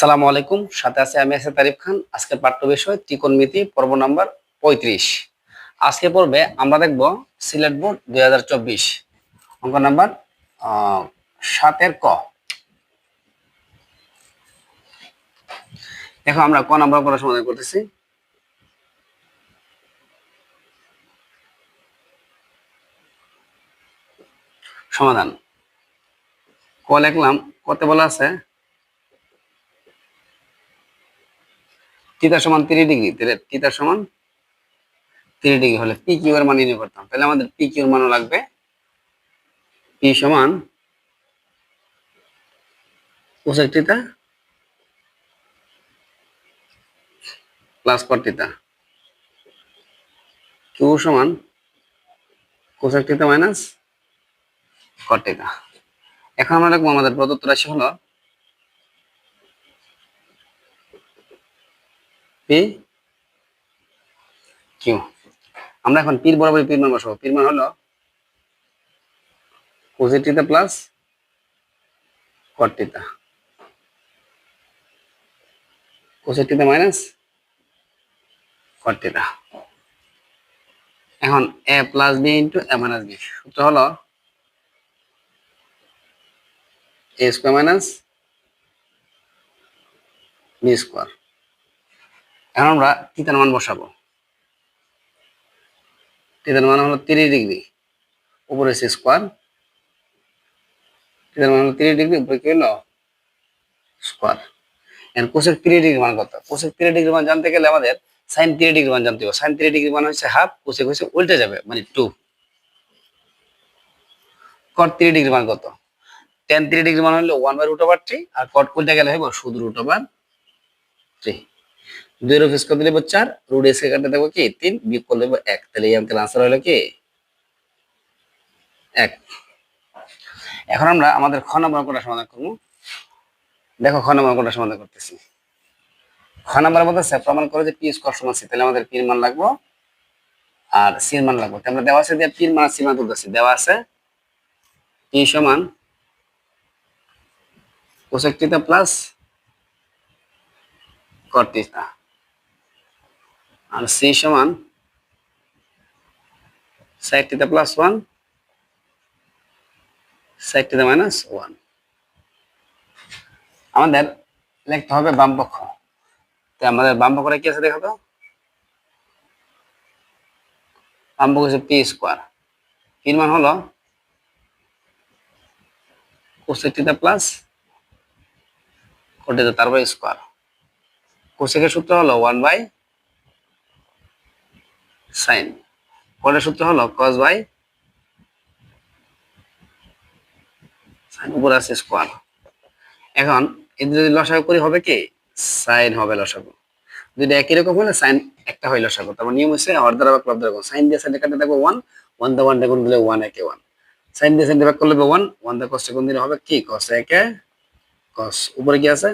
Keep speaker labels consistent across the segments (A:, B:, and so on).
A: আসসালামু আলাইকুম। সাথে আছে আমি আছে তারিফ খান। আজকের পাঠ্য বিষয় ত্রিকোণমিতি, পর্ব নাম্বার পঁয়ত্রিশ। আজকে পর্বে আমরা দেখব সিলেট বোর্ড দুই হাজার চব্বিশ। অঙ্ক নাম্বার সাতের ক। দেখো আমরা ক নাম্বার করে সমাধান করতেছি। সমাধান। ক লিখলাম, কত বলা আছে? থিটা সমান তিরিশ ডিগ্রি, তাহলে থিটা সমান তিরিশ ডিগ্রি হলে পি কিউ এর মান নির্ণয় করতাম। তাহলে আমাদের পি কিউ এর মানও লাগবে পি সমান cosec theta plus theta Q সমান কোসেক থিটা মাইনাস থিটা এখন আমরা দেখব আমাদের প্রদত্ত রাশি হলো পি কিউ আমরা এখন পীর বরাবর পীর মান বসাবো। পীর মান হলো পজিটিভটা প্লাস কটিটা পজিটিভটা মাইনাস কটিটা এখন A plus B into A minus B সূত্র হলো A square minus B square এখন আমরা থিতার মান বসাবো। থিতার মান হলো তিরিশ ডিগ্রি, উপরে হচ্ছে স্কোয়ার থিতার মান হলো তিরিশ ডিগ্রি, উপরে কি হলো? স্কোয়ার এখন কোসেক তিরিশ ডিগ্রি মান কত? কোসেক তিরিশ ডিগ্রি মান জানতে গেলে আমাদের সাইন তিরিশ ডিগ্রি মান জানতে হবে। সাইন তিরিশ ডিগ্রি মান হচ্ছে হাফ কোষে হচ্ছে উল্টে যাবে মানে টু কট তিরিশ ডিগ্রি মান কত? টেন তিরিশ ডিগ্রি মান হলো one by root over three R cot উল্টে গেলে হইব শুধু রুট ওভার থ্রি দুই রুট স্কোয়ার দিলে চার, রুট স্কোয়ার কাটতে দেবো কি? তিন, বিয়োগ করলে দেবো এক। তাহলে এই অঙ্কের আনসার হলো কি? এক। এখন আমরা আমাদের খ নম্বর অঙ্কটা সমাধান করব। দেখো খ নম্বর অঙ্কটা সমাধান করতেছি। খ নম্বর মধ্যে সে প্রমাণ করে যে পি স্কোয়ার সমান সি, তাহলে আমাদের পির মান লাগবো। আর সির মান লাগবো। আমরা দেওয়া আছে দিয়ে পির মান সির মান তুলতেছি দেওয়া আছে পি সমান কোসেক প্লাস থিটা। আর সি সমান side theta plus one side theta minus one আমাদের লিখতে হবে বাম পক্ষ। তো আমাদের বাম পক্ষে কি আছে দেখো তো? বাম পক্ষ হচ্ছে পি স্কোয়ার পির মান হলো cosec theta plus cot theta তারপরে স্কোয়ার কোসেকের সূত্র হলো ওয়ান বাই সাইন। কোটের সূত্র হলো কস বাই সাইন উপর আছে স্কোয়ার এখন এদের যদি লসাগু করি হবে কি? সাইন হবে লসাগু। দুইটা একই রকম হলে সাইন একটা হয় লসাগু। তারপর নিয়ম হচ্ছে অর্ধার বা ক্লব দ্বারা সাইন দিয়ে সাইন কাটতে থাকবে ওয়ান ওয়ান দা ওয়ান গুণ দিলে ওয়ান একে ওয়ান সাইন দিয়ে সাইন ভাগ করলে ওয়ান ওয়ান দা কষ্ট গুণ দিলে হবে কি? কস একে কস উপরে কি আছে?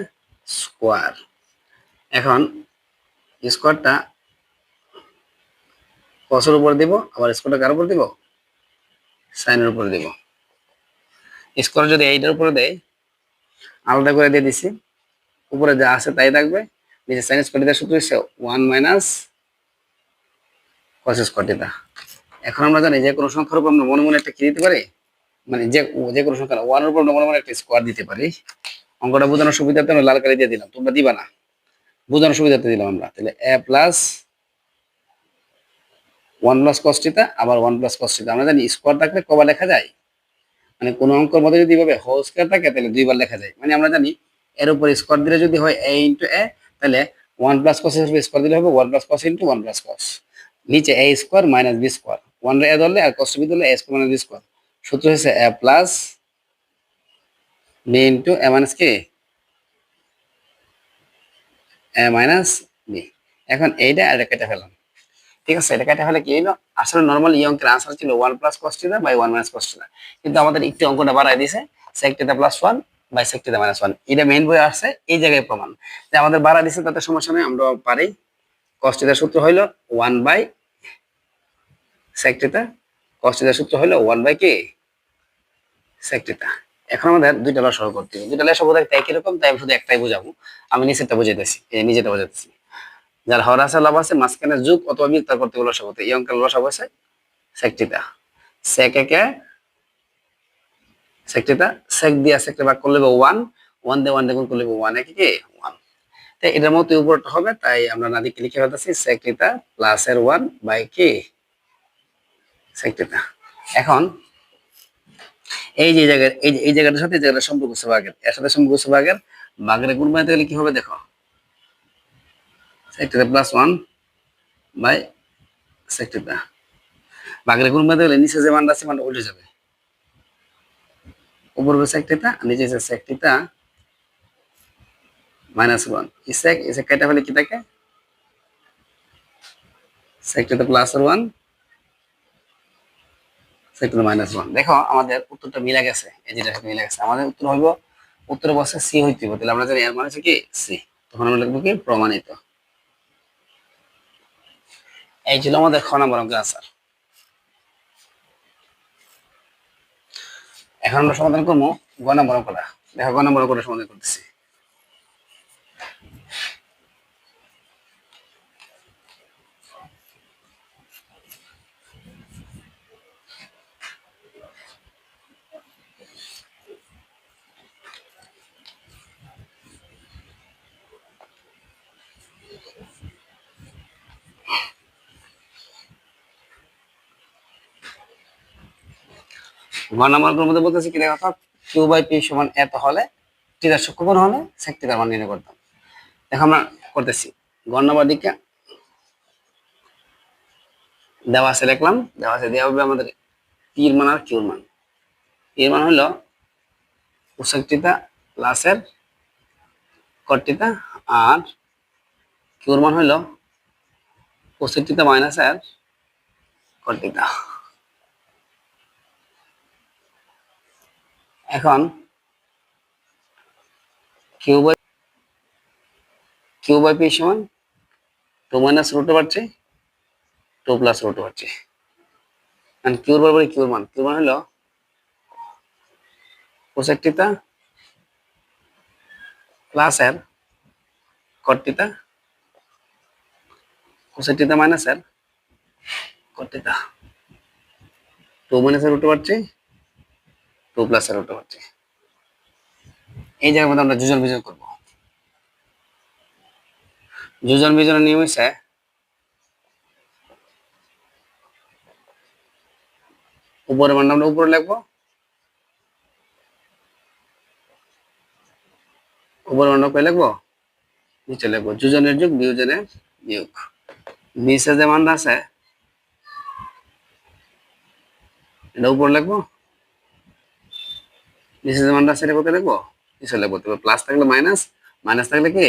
A: স্কোয়ার এখন স্কোয়ারটা কসের উপর দিব, আবার স্কোয়ারটা কার উপর দিব? সাইনের উপর দিব। স্কোয়ার যদি এইটার উপরে দেয়, আলাদা করে দিয়ে দিছি। উপরে যা আছে তাই থাকবে। নিচে সাইন স্কোয়ার দিতে সূত্র হচ্ছে ওয়ান মাইনাস কস স্কোয়ার দিতা এখন আমরা জানি যে কোনো সংখ্যার উপর আমরা মনে মনে একটা কি দিতে পারি? মানে যে যে কোনো সংখ্যা ওয়ানের উপর মনে মনে একটা স্কোয়ার দিতে পারি। অঙ্কটা বোঝানোর সুবিধাতে আমরা লাল কালি দিয়ে দিলাম। তোমরা দিবা না। বোঝানোর সুবিধাতে দিলাম আমরা। তাহলে A plus one plus cos theta আবার ওয়ান প্লাস কস্টিতা আমরা জানি স্কোয়ার থাকলে কবার লেখা যায়? মানে কোনো অঙ্কের মধ্যে যদি এভাবে হোল স্কোয়ার থাকে, তাহলে দুইবার লেখা যায়। মানে আমরা জানি এর উপর স্কোয়ার দিলে যদি হয় এ ইন্টু এ তাহলে ওয়ান প্লাস কসের উপর স্কোয়ার দিলে হবে one plus cos into one plus cos নিচে A square minus B square one A ধরলে আর কষ্ট বি ধরলে A square minus B square সূত্র হচ্ছে A plus B into A minus K A minus B এখন এইটা আর কেটে ফেলাম। ঠিক আছে, এটা কেটে ফেলে কি হলো আসলে নর্মাল এই অঙ্কের আনসার ছিল one plus cos theta by one minus cos theta কিন্তু আমাদের একটু অঙ্কটা বাড়াই দিয়েছে sec theta plus one by sec theta minus one এটা মেইন বই আসছে, এই জায়গায় প্রমাণ। যে আমাদের বাড়া দিছে তাতে সমস্যা নেই আমরা পারি। কস্টিটার সূত্র হইল ওয়ান বাই সেকটিটা কস্টিটার সূত্র হইল ওয়ান বাই কি সেকটিটা এখন আমাদের দুইটা লসাগু করতে হবে। দুইটা লসাগু দেখতে একই রকম তাই আমি শুধু একটাই বোঝাবো। আমি নিচেরটা বুঝাইতেছি, এই নিজেটা বোঝাতেছি যার হর লাভ আছে, মাঝখানে যুগ অথবা বিয়োগ করতে হবে লসাগু এই অঙ্কের সেকটিটা। সেক ভাগ করলে ওয়ান ওয়ান দিয়ে ওয়ান করলে ওয়ান একে কি? ওয়ান তাই এটার মতো হবে, তাই আমরা নাদিকে লিখে ফেলতেছি প্লাস এর ওয়ান বাই কি এখন, এই যে জায়গায় এই জায়গাটার সাথে এই জায়গাটার সম্পর্ক বাঘের এর সাথে সম্পর্ক আছে বাঘের গুণ বানাতে গেলে কি হবে দেখো? Sec theta plus one by sec theta বাঘের গুণ বানাতে গেলে নিচে যে মানটা আছে মানটা উল্টে যাবে। উপর আর নিচে আছে সেকটিটা মাইনাস ওয়ান ইসেক ইসেক কেটে ফেলে কি থাকে? Sec theta plus one sec theta minus one দেখো, আমাদের উত্তরটা মিলে গেছে, এই যেটা মিলে গেছে। আমাদের উত্তর হইব, উত্তরে বসে সি হইতে হবে তাহলে আমরা জানি এর মানে হচ্ছে কি? সি তখন আমরা লিখব কি? প্রমাণিত। এই ছিল আমাদের খ নম্বর আনসার এখন আমরা সমাধান করব গ নম্বর অঙ্কটা দেখো গ নম্বর অঙ্কটা সমাধান করতেছি। ঘ নম্বর মধ্যে বলতেছি কি দেখো কিউ বাই পি সমান এত হলে টিটার সূক্ষ্মকোণ হলে সেক মান নির্ণয় করতাম। দেখো আমরা করতেছি। ঘ নম্বর দিকে দেওয়া আছে লিখলাম। দেওয়া আছে দেওয়া হবে আমাদের পির মান আর কিউর মান। পির মান হলো কোসেকটিতা প্লাসের কটিতা আর কিউর মান হলো কোসেকটিতা মাইনাসের কটিতা এখন Q by Q by P সমান two minus root over two plus root over three কিউর বরাবর কিউর মান। কিউর মান হলো কোসেকটিতা প্লাস এর cot theta cosec theta minus এর cot theta two minus root over three two plus এর রুট ওভার এই জায়গার মধ্যে আমরা যোজন বিজন করব। যোজন বিজনের নিয়ম হচ্ছে উপরে মান আমরা উপরে লিখব। উপরে মান কই লিখব? নিচে লিখব। যোজনের যুগ বিয়োজনের বিয়োগ। নিচে যে মানটা আছে, এটা উপরে লিখব। নিচে যে মানটা এটা কোথায় লিখব নিচে লিখব তবে প্লাস থাকলে মাইনাস মাইনাস থাকলে কি?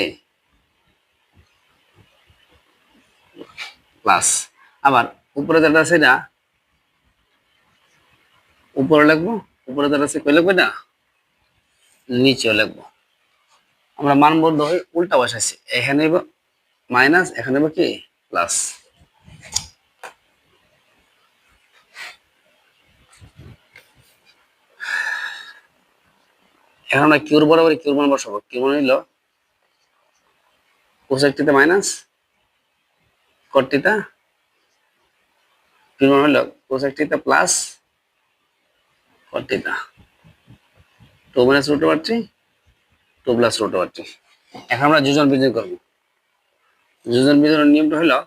A: প্লাস আবার উপরে যেটা আছে এটা উপরে লিখব, উপরে যেটা আছে কই লিখব এটা? নিচেও লিখব। আমরা মানবদ্ধ হয়ে উল্টা বসাইছি। এখানে মাইনাস এখানে কি? প্লাস এখন আমরা কিউর বরাবর কিউর মান বসাবো। কিউর মান হইল হইল কোসেকটিতে মাইনাস কটিটা কিউর মান হইল কোসেকটিতে plus cot theta two minus root over three two plus root over three এখন আমরা যোজন বিজন করব। যোজন বিজনের নিয়মটা হলো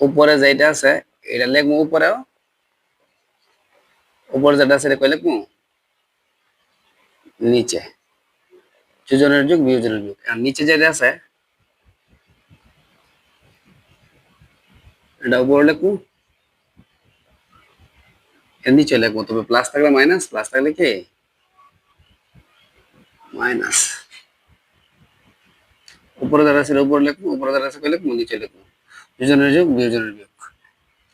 A: উপরে যেটা আছে, এটা লিখব উপরেও। উপরে যেটা আছে, এটা কই লিখব? নিচে। যোজনের যুগ, বিয়োজনের যুগ। আর নিচে যেটা আছে, এটা উপরে লিখব নিচে লিখব তবে প্লাস থাকলে মাইনাস প্লাস থাকলে কি? মাইনাস উপরে যারা ছিল উপরে লিখব উপরে যারা আছে লিখব নিচে লিখব দুজনের যোগ, বিয়োজনের বিয়োগ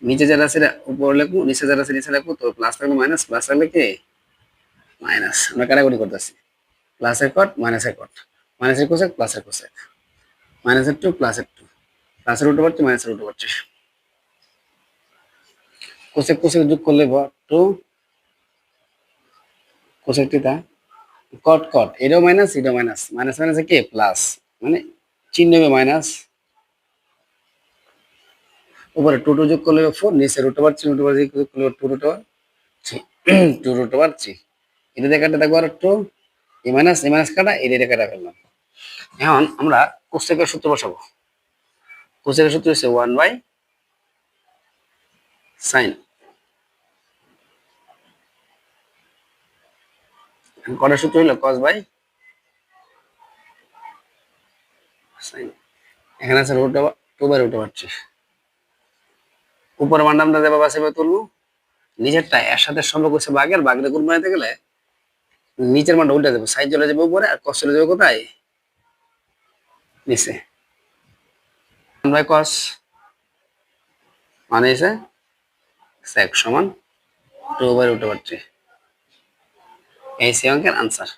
A: নিচে যারা আছে, উপরে লিখব নিচে যারা আছে, নিচে লিখব তো প্লাস থাকলে মাইনাস প্লাস থাকলে কি? মাইনাস আমরা কাটাকুটি করতেছি প্লাসের কট মাইনাসের কট মাইনাসের কোসেক প্লাসের কোসেক মাইনাসের টু প্লাসের টু প্লাসের রুট ওভার টু মাইনাসের root over two cosec cosec যোগ করলে টু কোসেক টিতা কট কট এটাও মাইনাস এটাও মাইনাস মাইনাস মাইনাস কে প্লাস মানে চিহ্ন হবে মাইনাস উপরে টু টু যোগ করলে ফোর নিচে রুট ওভার থ্রি রুট যোগ করলে two root over three two root over three দিয়ে কাটা থাকব আর two A minus A minus কাটা দিয়ে কাটা ফেললাম এখন আমরা কোসেকের সূত্র বসাবো। কোসেকের সূত্র হচ্ছে ওয়ান বাই সাইন কটার সূত্র হলো? কস বাই সাইন এখানে আছে root two by root three উপরে যেভাবে আছে সেভাবে তুলবো নিজেরটা এর সাথে সম্পর্ক হচ্ছে বাঘের বাঘের গুণ বানাতে গেলে নিচের মানটা উল্টে দেবো সাইজ চলে যাবে উপরে আর কস চলে যাবে কোথায়? নিচে। বাই কস মানে এসে সেক সমান টু বাই রুট থ্রি এই সে অঙ্কের আনসার